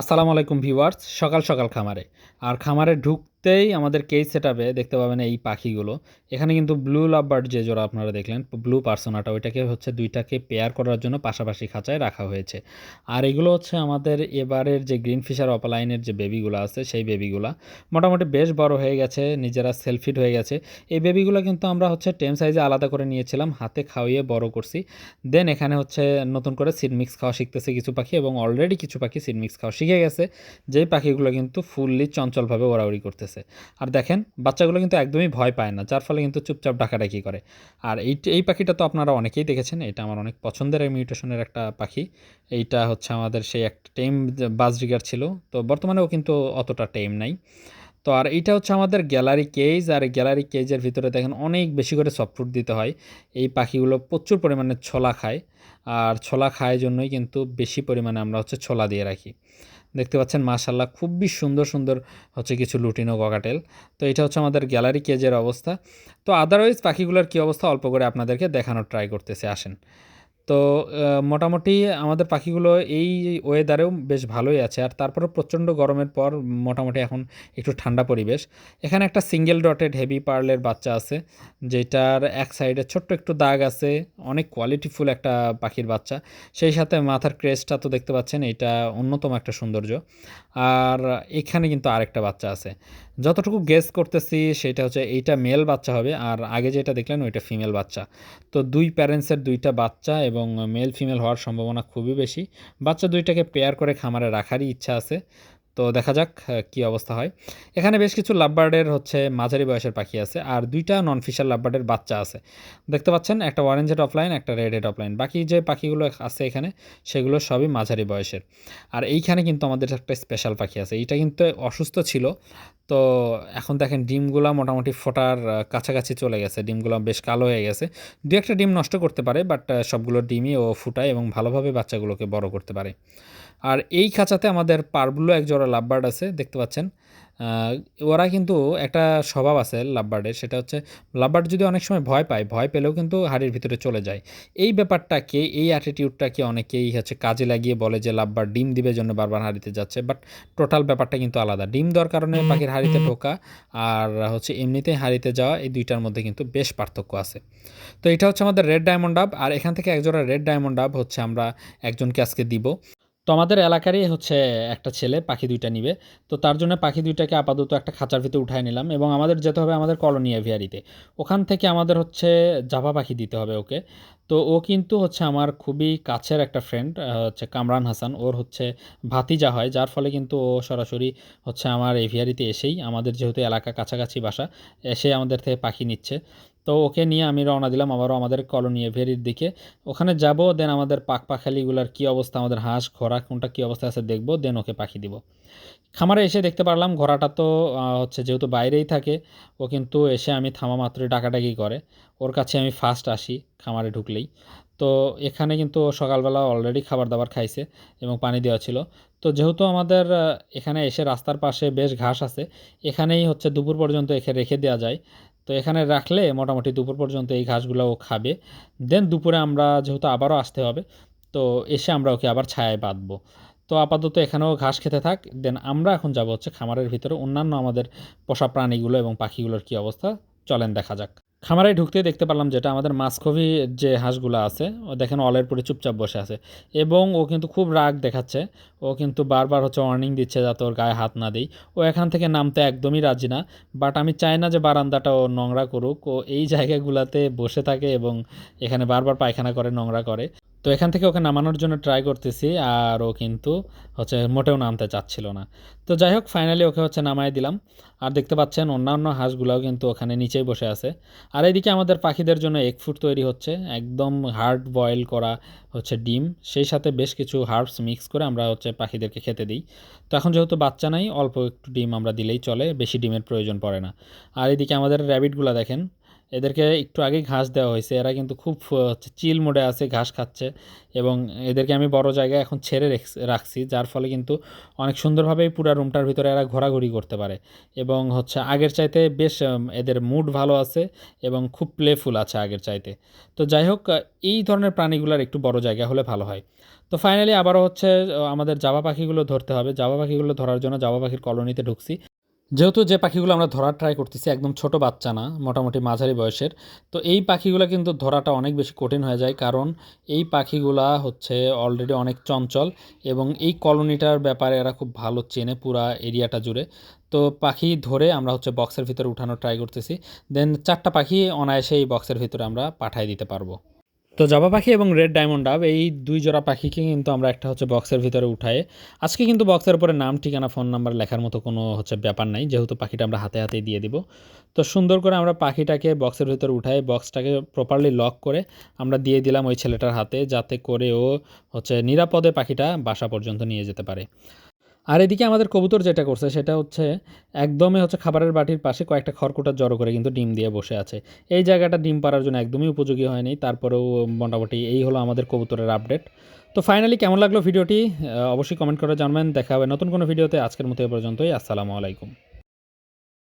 আসসালামু আলাইকুম ভিউয়ার্স সকাল সকাল খামারে। আর খামারে ঢুকতেই আমাদের কেস সেটআপে দেখতে পাবেন এই পাখিগুলো। এখানে কিন্তু ব্লু লাভবার্ড যে জোড়া আপনারা দেখলেন ব্লু পার্সোনাটা ওইটাকে হচ্ছে দুইটাকে পেয়ার করার জন্য পাশাপাশি খাঁচায় রাখা হয়েছে। আর এগুলো হচ্ছে আমাদের এবারের যে গ্রিন ফিশার অপালাইনের যে বেবিগুলো আছে, সেই বেবিগুলা মোটামুটি বেশ বড় হয়ে গেছে, নিজেরা সেলফিড হয়ে গেছে। এই বেবিগুলো কিন্তু আমরা হচ্ছে টেম সাইজে আলাদা করে নিয়েছিলাম, হাতে খাওয়িয়ে বড় করছি। দেন এখানে হচ্ছে নতুন করে সিড মিক্স খাওয়া শিখতেছে কিছু পাখি এবং অলরেডি কিছু পাখি সিড মিক্স খাওয়া শিখে গেছে। যেই পাখিগুলো কিন্তু ফুললি চঞ্চলভাবে ওড়াউড়ি করতেছে। আর দেখেন, বাচ্চাগুলো কিন্তু একদমই ভয় পায় না, যার ফলে কিন্তু চুপচাপ ডাকাডাকি করে। আর এই এই পাখিটা তো আপনারা অনেকেই দেখেছেন, এটা আমার অনেক পছন্দের মিউটেশনের একটা পাখি। এইটা হচ্ছে আমাদের সেই একটা টেম বাজরিগার ছিল, তো বর্তমানেও কিন্তু অতটা টেম নাই। তো আর এইটা হচ্ছে আমাদের গ্যালারি কেজ, আর গ্যালারি কেজের ভিতরে দেখেন অনেক বেশি করে সফট ফুড দিতে হয়। এই পাখিগুলো প্রচুর পরিমাণে ছোলা খায়, আর ছোলা খায় জন্যই কিন্তু বেশি পরিমাণে আমরা হচ্ছে ছোলা দিয়ে রাখি। দেখতে পাচ্ছেন মাশাল্লাহ খুবই সুন্দর সুন্দর হচ্ছে কিছু লুটিনো ককাটেল তো এটা হচ্ছে আমাদের গ্যালারি কেজের অবস্থা। তো আদারওয়াইজ পাখিগুলোর কী অবস্থা? অল্প করে আপনাদেরকে দেখানোর ট্রাই করতেছে, আসেন। তো মোটামুটি আমাদের পাখিগুলো এই ওয়েদারেও বেশ ভালোই আছে। আর তারপরে প্রচণ্ড গরমের পর মোটামুটি এখন একটু ঠান্ডা পরিবেশ। এখানে একটা সিঙ্গেল ডটেড হেভি পার্লের বাচ্চা আছে, যেটার এক সাইডে ছোট্ট একটু দাগ আছে, অনেক কোয়ালিটিফুল একটা পাখির বাচ্চা। সেই সাথে মাথার ক্রেসটা তো দেখতে পাচ্ছেন, এটা অন্যতম একটা সৌন্দর্য। আর এখানে কিন্তু আরেকটা বাচ্চা আছে। যতটুকু গেস করতেছি, সেটা হচ্ছে এইটা মেল বাচ্চা হবে, আর আগে যেটা দেখলেন, ওইটা ফিমেল বাচ্চা। তো দুই প্যারেন্টসের দুইটা বাচ্চা এবং মেল ফিমেল হওয়ার সম্ভাবনা খুবই বেশি। বাচ্চা দুইটাকে পেয়ার করে খামারে রাখারই ইচ্ছা আছে। তো দেখা যাক কি অবস্থা হয়। এখানে বেশ কিছু লাভবার্ডের হচ্ছে মাঝারি বয়সের পাখি আছে আর দুইটা নন ফিশার লাভবার্ডের বাচ্চা আছে। দেখতে পাচ্ছেন, একটা অরেঞ্জ হেড একটা রেড হেড অফলাইন বাকি যে পাখিগুলো আছে এখানে, সেগুলো সবই মাঝারি বয়সের। আর এইখানে কিন্তু আমাদের একটা স্পেশাল পাখি আছে। এইটা কিন্তু অসুস্থ ছিল। তো এখন দেখেন, ডিমগুলা মোটামুটি ফোটার কাছাকাছি চলে গেছে। ডিমগুলো বেশ কালো হয়ে গেছে। দু একটা ডিম নষ্ট করতে পারে, বাট সবগুলো ডিমই ও ফুটায় এবং ভালোভাবে বাচ্চাগুলোকে বড় করতে পারে। আর এই খাঁচাতে আমাদের পারগুলো এক জোড়া লাভবার্ড আছে দেখতে পাচ্ছেন। ওরা কিন্তু একটা স্বভাব আছে লাভবার্ডের সেটা হচ্ছে লাভবার্ড যদি অনেক সময় ভয় পায় ভয় পেলেও কিন্তু হাড়ির ভিতরে চলে যায়। এই ব্যাপারটাকে এই অ্যাটিটিউডটাকে অনেকেই হচ্ছে কাজে লাগিয়ে বলে যে লাভবার্ড ডিম দিবে জন্য বারবার হাড়িতে যাচ্ছে বাট টোটাল ব্যাপারটা কিন্তু আলাদা। ডিম দেওয়ার কারণে পাখির হাড়িতে ঢোকা আর হচ্ছে এমনিতেই হাড়িতে যাওয়া এই দুইটার মধ্যে কিন্তু বেশ পার্থক্য আছে। তো এটা হচ্ছে আমাদের রেড ডায়মন্ড ডাব আর এখান থেকে একজোড়া রেড ডায়মন্ড ডাব হচ্ছে আমরা একজনকে আজকে দিব। তো আমাদের এলাকারই হচ্ছে একটা ছেলে, পাখি দুইটা নিবে। তো তার জন্য পাখি দুইটাকে আপাতত একটা খাঁচার ভিতরে উঠায় নিলাম এবং আমাদের যেতে হবে আমাদের কলোনি এভিয়ারিতে। ওখান থেকে আমাদের হচ্ছে জাভা পাখি দিতে হবে ওকে। তো ও কিন্তু হচ্ছে আমার খুবই কাছের একটা ফ্রেন্ড হচ্ছে কামরান হাসান। ওর হচ্ছে ভাতিজা হয়, যার ফলে কিন্তু ও সরাসরি হচ্ছে আমার এভিয়ারিতে এসেই আমাদের যেহেতু এলাকা কাছাকাছি বাসা, এসে আমাদের থেকে পাখি নিচ্ছে। তো ওকে নিয়ে আমি রওনা দিলাম আবারও আমাদের কলোনি এভিয়ারির দিকে। ওখানে যাব দেন আমাদের পাক পাখালিগুলার কী অবস্থা, আমাদের হাঁস ঘোড়া কোনটা কী অবস্থা আছে দেখব দেন ওকে পাখি দিব। খামারে এসে দেখতে পারলাম, ঘোড়াটা তো হচ্ছে যেহেতু বাইরেই থাকে, ও কিন্তু এসে আমি থামা মাত্রই ডাকাডাকি করে। ওর কাছে আমি ফার্স্ট আসি খামারে ঢুকলেই। তো এখানে কিন্তু সকালবেলা অলরেডি খাবার দাবার খাইছে এবং পানি দেওয়া ছিল। তো যেহেতু আমাদের এখানে এসে রাস্তার পাশে বেশ ঘাস আছে, এখানেই হচ্ছে দুপুর পর্যন্ত এখানে রেখে দেওয়া যায়। তো এখানে রাখলে মোটামুটি দুপুর পর্যন্ত এই ঘাসগুলো ও খাবে। দেন দুপুরে আমরা যেহেতু আবারও আসতে হবে, তো এসে আমরা ওকে আবার ছায়ায় বাঁধবো। তো আপাতত এখানেও ঘাস খেতে থাক। দেন আমরা এখন যাব হচ্ছে খামারের ভিতরে। অন্যান্য আমাদের পোষা প্রাণীগুলো এবং পাখিগুলোর কী অবস্থা? চলেন দেখা যাক। খামারে ঢুকতে দেখতে পারলাম যেটা আমাদের মাসকভি যে হাঁসগুলো আছে, ও দেখেন অলের পরে চুপচাপ বসে আছে। এবং ও কিন্তু খুব রাগ দেখাচ্ছে, ও কিন্তু বারবার হচ্ছে ওয়ার্নিং দিচ্ছে যাতে ওর গায়ে হাত না দিই। ও এখান থেকে নামতে একদমই রাজি না বাট আমি চাই না যে বারান্দাটা ও নোংরা করুক। ও এই জায়গাগুলোতে বসে থাকে এবং এখানে বারবার পায়খানা করে, নোংরা করে। তো এখান থেকে ওকে নামানোর জন্য ট্রাই করতেছি, আর ও কিন্তু হচ্ছে মোটেও নামতে চাচ্ছিল না। তো যাই হোক ফাইনালি ওকে হচ্ছে নামায় দিলাম। আর দেখতে পাচ্ছেন, অন্যান্য হাঁসগুলাও কিন্তু ওখানে নিচেই বসে আছে। আর এদিকে আমাদের পাখিদের জন্য এক ফুট তৈরি হচ্ছে, একদম হার্ড বয়েল করা হচ্ছে ডিম। সেই সাথে বেশ কিছু হার্বস মিক্স করে আমরা হচ্ছে পাখিদেরকে খেতে দিই। তো এখন যেহেতু বাচ্চা নাই, অল্প একটু ডিম আমরা দিলেই চলে, বেশি ডিমের প্রয়োজন পড়ে না। আর এদিকে আমাদের র্যাবিটগুলো দেখেন এদেরকে একটু আগেই ঘাস দেওয়া হয়েছে। এরা কিন্তু খুব চিল মোডে আছে, ঘাস খাচ্ছে এবং এদেরকে আমি বড় জায়গায় এখন ছেড়ে রেখ- রাখছি, যার ফলে কিন্তু অনেক সুন্দরভাবেই পুরো রুমটার ভিতরে এরা ঘোরাঘুরি করতে পারে এবং হচ্ছে আগের চাইতে বেশ এদের মুড ভালো আছে এবং খুব প্লেফুল আছে আগের চাইতে। তো যাই হোক এই ধরনের প্রাণীগুলোর একটু বড় জায়গা হলে ভালো হয়। তো ফাইনালি আবারও হচ্ছে আমাদের জাবা পাখিগুলো ধরতে হবে। জাবা পাখিগুলো ধরার জন্য জাবা পাখির কলোনিতে ঢুকছি। যেহেতু যে পাখিগুলো আমরা ধরার ট্রাই করতেছি, একদম ছোট বাচ্চা না, মোটামুটি মাঝারি বয়সের, তো এই পাখিগুলো কিন্তু ধরাটা অনেক বেশি কঠিন হয়ে যায় কারণ এই পাখিগুলা হচ্ছে অলরেডি অনেক চঞ্চল এবং এই কলোনিটার ব্যাপারে এরা খুব ভালো চেনে পুরা এরিয়াটা জুড়ে। তো পাখি ধরে আমরা হচ্ছে বক্সের ভিতরে উঠানোর ট্রাই করতেছি দেন চারটা পাখি অনায়াসে এই বক্সের ভিতরে আমরা পাঠিয়ে দিতে পারব। তো জাবা পাখি এবং রেড ডায়মন্ড ডাব এই দুই জোড়া পাখিকে কিন্তু আমরা একটা হচ্ছে বক্সের ভিতরে উঠায়ে আজকে কিন্তু বক্সের উপরে নাম, ঠিকানা, ফোন নাম্বার লেখার মতো কোনো হচ্ছে ব্যাপার নাই, যেহেতু পাখিটা আমরা হাতে হাতে দিয়ে দিব। তো সুন্দর করে আমরা পাখিটাকে বক্সের ভিতরে উঠাই, বক্সটাকে প্রপারলি লক করে আমরা দিয়ে দিলাম ওই ছেলেটার হাতে, যাতে করে ও হচ্ছে নিরাপদে পাখিটা বাসা পর্যন্ত নিয়ে যেতে পারে। আর এদিকে আমাদের কবুতর যেটা করছে সেটা হচ্ছে একদমই হচ্ছে খাবারের বাটির পাশে কয়েকটা খড়কুটা জড়ো করে কিন্তু ডিম দিয়ে বসে আছে। এই জায়গাটা ডিম পাড়ার জন্য একদমই উপযোগী হয়নি, তারপরেও মোটামুটি এই হলো আমাদের কবুতরের আপডেট তো ফাইনালি কেমন লাগল ভিডিওটি? অবশ্যই কমেন্ট করে জানবেন, দেখা হবে নতুন কোনো ভিডিওতে আজকের মতো এ পর্যন্তই, আসসালামু আলাইকুম।